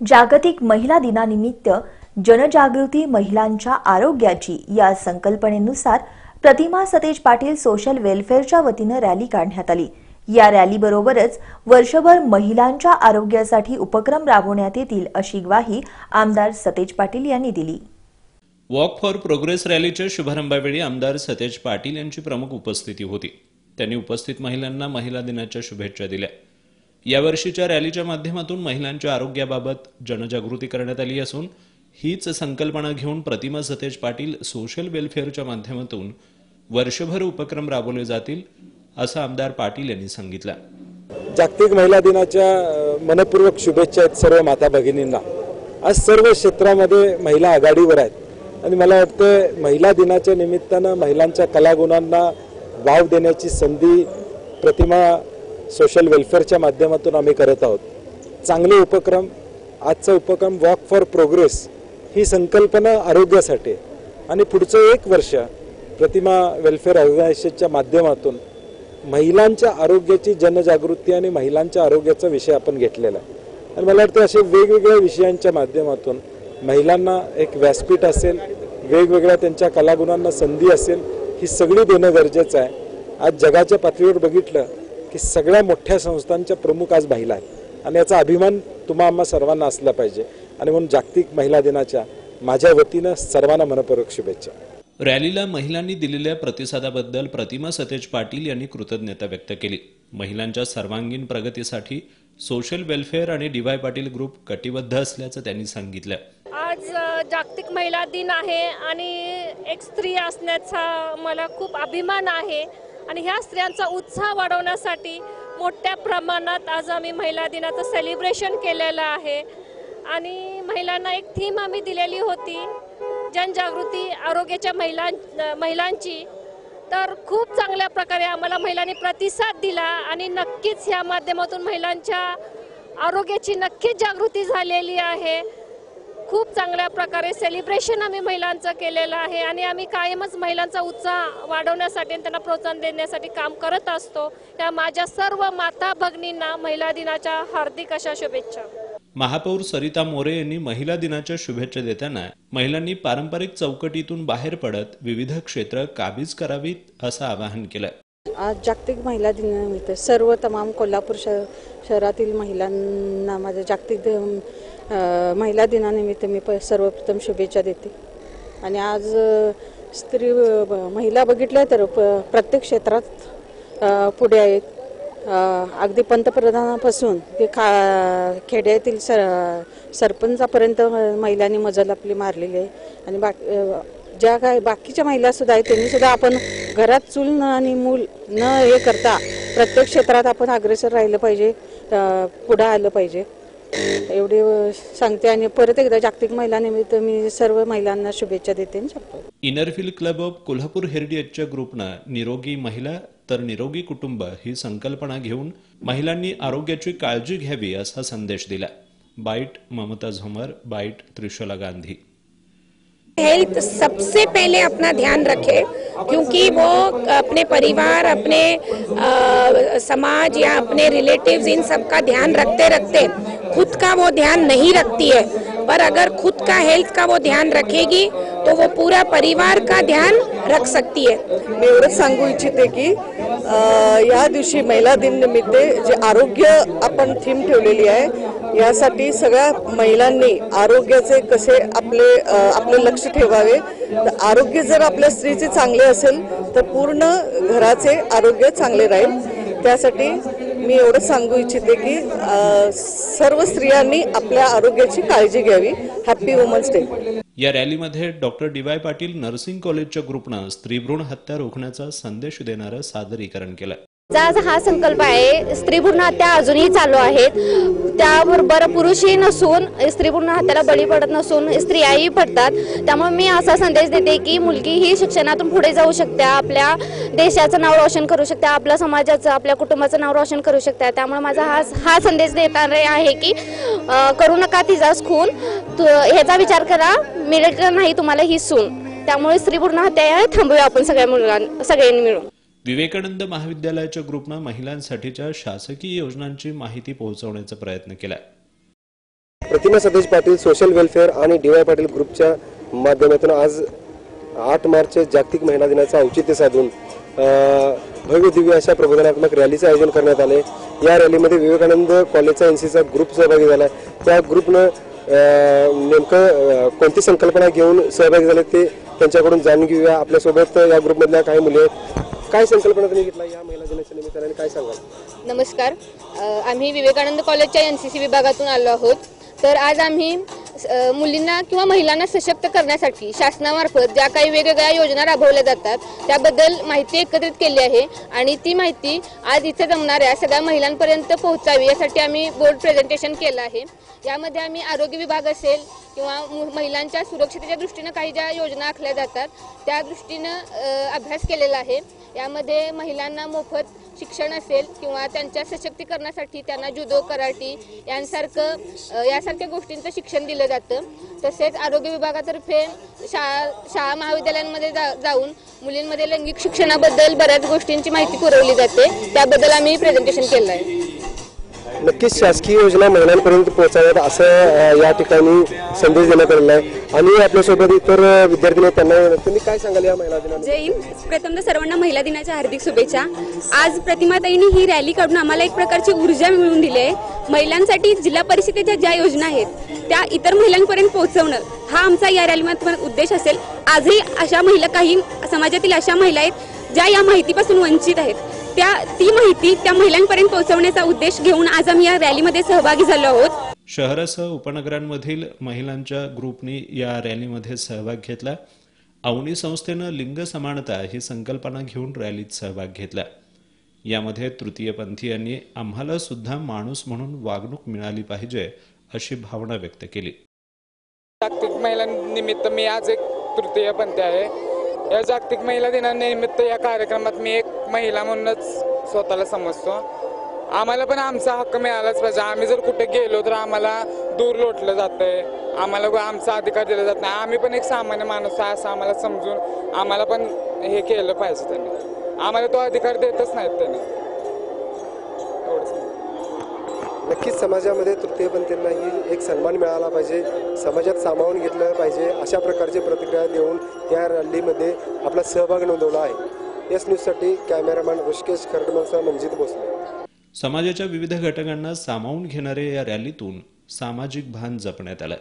जागतिक महिला दिनानिमित्त जनजागृती महिलांच्या आरोग्याची या संकल्पनेनुसार प्रतिमा सतेज पाटील सोशल वेलफेअरच्या वतीनं रॅली काढण्यात आली. या रॅलीबरोबरच वर्षभर महिलांच्या आरोग्यासाठी उपक्रम राबवण्यात येतील अशी ग्वाही आमदार सतेज पाटील यांनी दिली. वॉक फॉर प्रोग्रेस रॅलीच्या शुभारंभावेळी आमदार सतेज पाटील यांची प्रमुख उपस्थिती होती. त्यांनी उपस्थित महिलांना महिला दिनाच्या शुभेच्छा दिल्या. यावर्षीच्या रॅलीच्या माध्यमातून महिलांच्या आरोग्याबाबत जनजागृती करण्यात आली असून हीच संकल्पना घेऊन प्रतिमा सतेज पाटील सोशल वेलफेअरच्या माध्यमातून वर्षभर उपक्रम राबवले जातील असं आमदार पाटील यांनी सांगितलं. जागतिक महिला दिनाच्या मनपूर्वक शुभेच्छा आहेत सर्व माता भगिनींना. आज सर्व क्षेत्रामध्ये महिला आघाडीवर आहेत. आणि मला वाटतं महिला दिनाच्या निमित्तानं महिलांच्या कलागुणांना वाव देण्याची संधी प्रतिमा सोशल वेलफेअरच्या माध्यमातून आम्ही करत आहोत. चांगले उपक्रम आजचा उपक्रम वॉक फॉर प्रोग्रेस ही संकल्पना आरोग्यासाठी आणि पुढचं एक वर्ष प्रतिमा वेलफेअर ऑर्गनायझेशनच्या माध्यमातून महिलांच्या आरोग्याची जनजागृती आणि महिलांच्या आरोग्याचा विषय आपण घेतलेला आहे. आणि मला वाटतं असे वेगवेगळ्या विषयांच्या माध्यमातून महिलांना एक व्यासपीठ असेल वेगवेगळ्या त्यांच्या कलागुणांना संधी असेल ही सगळी देणं गरजेचं आहे. आज जगाच्या पातळीवर बघितलं की सगळ्या मोठ्या संस्थांच्या प्रमुख आज महिला आहेत. आणि याचा अभिमान तुम्हा आम्हा सर्वांना असला पाहिजे. आणि म्हणून जागतिक महिला दिनाच्या माझ्या वतीनं सर्वांना मनपूर्वक शुभेच्छा. रॅलीला महिलांनी दिलेल्या प्रतिसादाबद्दल प्रतिमा सतेज पाटील यांनी कृतज्ञता व्यक्त केली. महिलांच्या सर्वांगीण प्रगतीसाठी सोशल वेलफेअर आणि डीवाय पाटील ग्रुप कटिबद्ध असल्याचं त्यांनी सांगितलं. आज जागतिक महिला दिन आहे आणि एक स्त्री असण्याचा मला खूप अभिमान आहे. आणि ह्या स्त्रियांचा उत्साह वाढवण्यासाठी मोठ्या प्रमाणात आज आम्ही महिला दिनाचं सेलिब्रेशन केलेलं आहे. आणि महिलांना एक थीम आम्ही दिलेली होती जनजागृती आरोग्याच्या महिलां महिलांची. तर खूप चांगल्या प्रकारे आम्हाला महिलांनी प्रतिसाद दिला आणि नक्कीच ह्या माध्यमातून महिलांच्या आरोग्याची नक्कीच जागृती झालेली आहे. खूप चांगल्या प्रकारे सेलिब्रेशन आम्ही महिलांचं केलेलं आहे आणि आम्ही कायमच महिलांचा उत्साह वाढवण्यासाठी आणि त्यांना प्रोत्साहन देण्यासाठी काम करत असतो. त्या माझ्या सर्व माता भगिनींना महिला दिनाच्या हार्दिक अशा शुभेच्छा. महापौर सरिता मोरे यांनी महिला दिनाच्या शुभेच्छा देताना महिलांनी पारंपरिक चौकटीतून बाहेर पडत विविध क्षेत्र काबीज करावीत असं आवाहन केलं. आज जागतिक महिला दिनानिमित्त सर्व तमाम कोल्हापूर शहर शहरातील महिलांना माझ्या जागतिक महिला दिनानिमित्त मी प सर्वप्रथम शुभेच्छा देते. आणि आज स्त्री ब- महिला बघितल्या तर प- प्रत्येक क्षेत्रात पुढे आहेत अगदी पंतप्रधानापासून ते खा खेड्यातील सर सरपंचापर्यंत महिलांनी मजल आपली मारलेली आहे. आणि बाकी ज्या काय बाकीच्या महिला सुद्धा आहेत त्यांनी सुद्धा आपण घरात चूल न आणि मूल न हे करता प्रत्येक क्षेत्रात आपण अग्रेसर राहिलं पाहिजे पुढं आलं पाहिजे. एवढे सांगते आणि परत एकदा जागतिक महिला निमित्त मी सर्व महिलांना शुभेच्छा देते inner wheel club of Kolhapur हेरिटेजच्या ग्रुपनं निरोगी महिला तर निरोगी कुटुंब ही संकल्पना घेऊन महिलांनी आरोग्याची काळजी घ्यावी असा संदेश दिला. Byte Mamata Jhomar byte Trishala Gandhi. Health सबसे पहले अपना ध्यान रखे क्योंकि वो अपने परिवार अपने अ, समाज या अपने रिलेटिव्स इन सब का ध्यान रखते रखते खुद का वो ध्यान नहीं रखती है। पर अगर खुद का हेल्थ का वो ध्यान रखेगी तो वो पूरा परिवार का ध्यान रख सकती है। मी एवढंच सांगू इच्छिते की अ, या दिवशी महिला दिन निमित्त जे आरोग्य आपण थीम ठेवलेली आहे यासाठी सगळ्या महिलांनी आरोग्याचे कसे आपले आपले लक्ष ठेवावे तर आरोग्य जर आपल्या स्त्रीचे चांगले असेल तर पूर्ण घराचे आरोग्य चांगले राहील. त्यासाठी मी एवढं सांगू इच्छिते की सर्व स्त्रियांनी आपल्या आरोग्याची काळजी घ्यावी. हॅपी वुमन्स डे या रॅलीमध्ये doctor D Y Patil nursing कॉलेजच्या ग्रुपनं स्त्रीभ्रूण हत्या रोखण्याचा संदेश देणारं सादरीकरण केलं. आज हा संकल्प आहे स्त्री भ्रूण हत्या अजूनही चालू आहेत. त्याबरोबर पुरुषही नसून स्त्री भ्रूण हत्याला बळी पडत नसून स्त्रियाही पडतात. त्यामुळे मी असा संदेश देते की मुलगी ही शिक्षणातून पुढे जाऊ शकते आपल्या देशाचं नाव रोशन करू शकते आपल्या समाजाचं आपल्या कुटुंबाचं नाव रोशन करू शकते. त्यामुळे माझा हा हा संदेश देणारे आहे की करू नका तिचाच खून. ह्याचा विचार करा मिळेल नाही तुम्हाला ही सून. त्यामुळे स्त्री भ्रूण हत्या थांबूया आपण सगळ्या मुलां सगळ्यांनी मिळून. विवेकानंद महाविद्यालयाच्या ग्रुपनं महिलांसाठीच्या शासकीय योजनांची माहिती पोहोचवण्याचा प्रयत्न केला प्रतिमा सतीश पाटील सोशल वेलफेअर आणि डी वाय पाटील ग्रुपच्या माध्यमातून आज आठ मार्च जागतिक महिला दिनाचं औचित्य साधून भव्य दिव्य अशा प्रबोधनात्मक रॅलीचं आयोजन करण्यात आले या रॅलीमध्ये विवेकानंद कॉलेजचा एन सीचा ग्रुप सहभागी झाला. त्या ग्रुपनं नेमकं कोणती संकल्पना घेऊन सहभागी झाले ते त्यांच्याकडून जाणून घेऊया. आपल्यासोबत या ग्रुपमधल्या काही मुले काय संकल्पना तुम्ही घेतला या महिला दिनाच्या निमित्ताने काय सांगाल? नमस्कार. अ, आम्ही विवेकानंद कॉलेजच्या एन सी सी विभागातून आलो आहोत. तर आज आम्ही अ, मुलींना किंवा महिलांना सशक्त करण्यासाठी शासनामार्फत ज्या काही वेगवेगळ्या योजना राबवल्या जातात त्याबद्दल माहिती एकत्रित केली आहे. आणि ती माहिती आज इथे जमणाऱ्या सगळ्या महिलांपर्यंत पोहोचावी यासाठी आम्ही बोर्ड प्रेझेंटेशन केलं आहे. यामध्ये आम्ही आरोग्य विभाग असेल किंवा मु- महिलांच्या सुरक्षितेच्या दृष्टीनं काही ज्या योजना आखल्या जातात त्या दृष्टीनं अ, अभ्यास केलेला आहे. यामध्ये महिलांना मोफत शिक्षण असेल किंवा त्यांच्या सशक्तीकरणासाठी त्यांना जुदो कराटी यांसारखं यासारख्या गोष्टींचं शिक्षण दिलं जातं. तसेच आरोग्य विभागातर्फे शाळा शाळा महाविद्यालयांमध्ये जा जाऊन मुलींमध्ये लैंगिक शिक्षणाबद्दल बऱ्याच गोष्टींची माहिती पुरवली जाते. त्याबद्दल आम्ही प्रेझेंटेशन केलं आहे नक्कीच शासकीय योजना महिलांपर्यंत पोहोचाव्यात असं या ठिकाणी संदेश देण्यात आलेला आहे. आणि आपल्यासोबत इतर विद्यार्थी त्यांना तुम्ही काय सांगाल या महिला दिनानिमित्त? जय प्रथमतः सर्वांना महिला दिनाच्या हार्दिक शुभेच्छा. आज प्रतिमाताईंनी ही रॅली काढून आम्हाला एक प्रकारची ऊर्जा मिळवून दिली आहे. महिलांसाठी जिल्हा परिषदेच्या ज्या योजना आहेत त्या इतर महिलांपर्यंत पोहोचवणं हा आमचा या रॅलीमध्ये उद्देश असेल. आजही अशा महिला काही समाजातील अशा महिला आहेत ज्या या माहितीपासून वंचित आहेत. त्या ती माहिती त्या महिलांपर्यंत पोहोचवण्याचा उद्देश घेऊन आज आम्ही या रॅलीमध्ये सहभागी झालो आहोत. शहरासह उपनगरांमधील महिलांच्या ग्रुपनी या रॅलीमध्ये सहभाग घेतला. अवनी संस्थेनं लिंग समानता ही संकल्पना घेऊन रॅलीत सहभाग घेतला. यामध्ये तृतीयपंथीयांनी आम्हाला सुद्धा माणूस म्हणून वागणूक मिळाली पाहिजे अशी भावना व्यक्त केली. जागतिक महिला निमित्त मी आज एक तृतीय पंथी आहे. या जागतिक महिला दिनानिमित्त या कार्यक्रमात मी एक महिला म्हणूनच स्वतःला समजतो. आम्हाला पण आमचा हक्क मिळालाच पाहिजे. आम्ही जर कुठे गेलो तर आम्हाला दूर लोटलं जातंय. आम्हाला आमचा अधिकार दिला जात नाही. आम्ही पण एक सामान्य माणूस आहे असं आम्हाला समजून आम्हाला पण हे केलं पाहिजे त्यांनी. आम्हाला तो अधिकार देतच नाहीत त्यांनी. नक्कीच समाजामध्ये तृतीयपंथींनाही एक सन्मान मिळाला पाहिजे. समाजात सामावून घेतलं पाहिजे. अशा प्रकारची प्रतिक्रिया देऊन या रॅलीमध्ये आपला सहभाग नोंदवला आहे. एस न्यूजसाठी कॅमेरामॅन ऋषिकेश खरडमलसह मंजित भोसले. समाजाच्या विविध घटकांना सामावून घेणाऱ्या या रॅलीतून सामाजिक भान जपण्यात आलं.